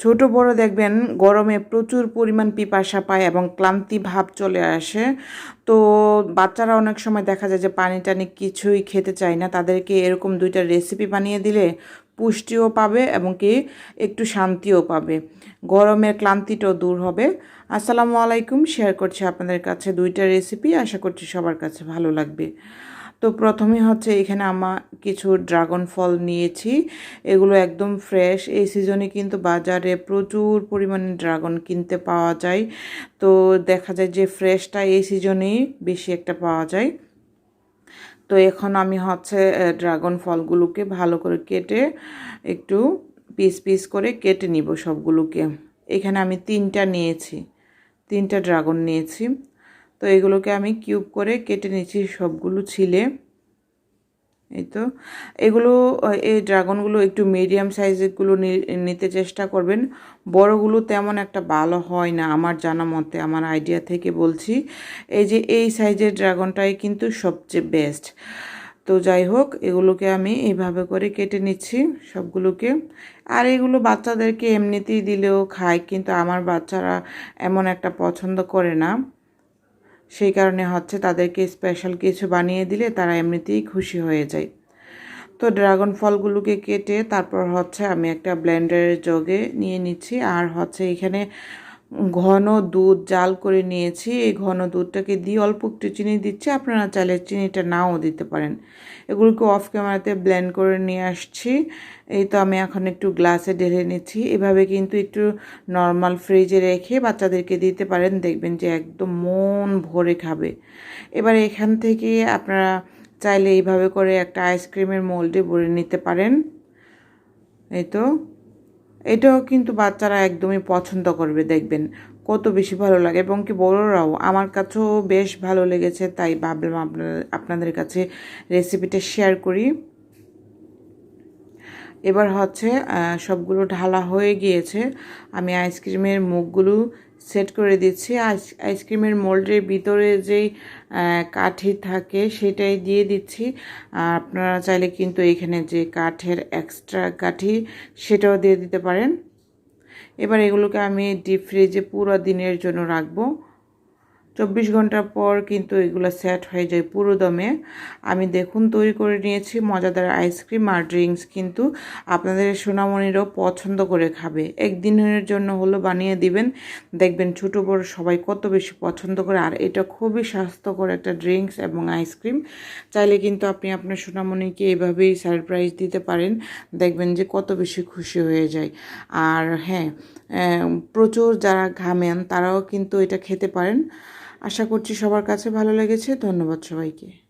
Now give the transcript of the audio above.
ছোট বড় দেখবেন গরমে প্রচুর পরিমাণ পিপাসা পায় এবং ক্লান্তি ভাব চলে আসে। তো বাচ্চারা অনেক সময় দেখা যায় যে পানি টানি কিছুই খেতে চায় না। তাদেরকে এরকম দুইটা রেসিপি বানিয়ে দিলে পুষ্টিও পাবে এবং কি একটু শান্তিও পাবে। গরমের ক্লান্তিটাও দূর হবে। আসসালামু আলাইকুম। শেয়ার করছি আপনাদের কাছে দুইটা রেসিপি আশা করছি সবার কাছে ভালো লাগবে। তো প্রথমে হচ্ছে এখানে আমার কিছু ড্রাগন ফল নিয়েছি। এগুলো একদম ফ্রেশ এই সিজনে কিন্তু বাজারে প্রচুর পরিমাণে ড্রাগন কিনতে পাওয়া যায়। তো দেখা যায় যে ফ্রেশটা এই সিজনেই বেশি একটা পাওয়া যায়। তো এখন আমি হচ্ছে ড্রাগন ফলগুলোকে ভালো করে কেটে একটু পিস পিস করে কেটে নিব সবগুলোকে। এখানে আমি তিনটা নিয়েছি, তিনটা ড্রাগন নিয়েছি। তো এগুলোকে আমি কিউব করে কেটে নিচ্ছি সবগুলো ছিলে। এই তো। এগুলো, এই ড্রাগনগুলো একটু মিডিয়াম সাইজেরগুলো নিতে চেষ্টা করবেন। বড়গুলো তেমন একটা ভালো হয় না আমার জানা মতে, আমার আইডিয়া থেকে বলছি। এই যে এই সাইজের ড্রাগনটাই কিন্তু সবচেয়ে বেস্ট। তো যাই হোক, এগুলোকে আমি এইভাবে করে কেটে নিচ্ছি সবগুলোকে। আর এগুলো বাচ্চাদেরকে এমনিতেই দিলেও খায়, কিন্তু আমার বাচ্চারা এমন একটা পছন্দ করে না। সেই কারণে হচ্ছে তাদেরকে স্পেশাল কিছু বানিয়ে দিলে তারা এমনিতেই খুশি হয়ে যায়। তো ড্রাগন ফলগুলোকে কেটে তারপর হচ্ছে আমি একটা ব্লেন্ডারের জগে নিয়ে নিচ্ছি। আর হচ্ছে এখানে ঘন দুধ জাল করে নিয়েছি। এই ঘন দুধটাকে দিয়ে অল্প একটু চিনি দিচ্ছি। আপনারা চাইলে চিনিটা নাও দিতে পারেন। এগুলোকে অফ ক্যামেরাতে ব্লেন্ড করে নিয়ে আসছি। এই তো আমি এখন একটু গ্লাসে ঢেলে নিচ্ছি। এভাবে কিন্তু একটু নর্মাল ফ্রিজে রেখে বাচ্চাদেরকে দিতে পারেন। দেখবেন যে একদম মন ভরে খাবে। এবার এখান থেকে আপনারা চাইলে এইভাবে করে একটা আইসক্রিমের মোল্ডে ভরে নিতে পারেন। এই তো এটাও কিন্তু বাচ্চারা একদমই পছন্দ করবে, দেখবেন। কত বেশি ভালো লাগে। এবং কি বড়োরাও, আমার কাছেও বেশ ভালো লেগেছে, তাই ভাবলাম আপনার আপনাদের কাছে রেসিপিটা শেয়ার করি। এবার হচ্ছে সবগুলো ঢালা হয়ে গিয়েছে। আমি আইসক্রিমের মুখগুলো সেট করে দিচ্ছি। আইসক্রিমের মোল্ডের ভিতরে যেই কাঠি থাকে সেটাই দিয়ে দিচ্ছি। আপনারা চাইলে কিন্তু এখানে যে কাঠের এক্সট্রা কাঠি সেটাও দিয়ে দিতে পারেন। এবার এগুলোকে আমি ডিপ ফ্রিজে পুরো দিনের জন্য রাখব। চব্বিশ ঘণ্টা পর কিন্তু এগুলো সেট হয়ে যায় পুরো দমে। আমি দেখুন তৈরি করে নিয়েছি, মজাদার আইসক্রিম আর ড্রিঙ্কস কিন্তু আপনাদের সোনামণিরাও পছন্দ করে খাবে। একদিনের জন্য হলো বানিয়ে দিবেন, দেখবেন ছোটো বড় সবাই কত বেশি পছন্দ করে, আর এটা খুবই স্বাস্থ্যকর একটা ড্রিঙ্কস এবং আইসক্রিম চাইলে কিন্তু আপনি আপনার সোনামণিকে এইভাবেই সারপ্রাইজ দিতে পারেন, দেখবেন যে কত বেশি খুশি হয়ে যায়। আর হ্যাঁ প্রচুর যারা ঘামেন তারাও কিন্তু এটা খেতে পারেন। আশা করছি সবার কাছে ভালো লেগেছে। ধন্যবাদ সবাইকে।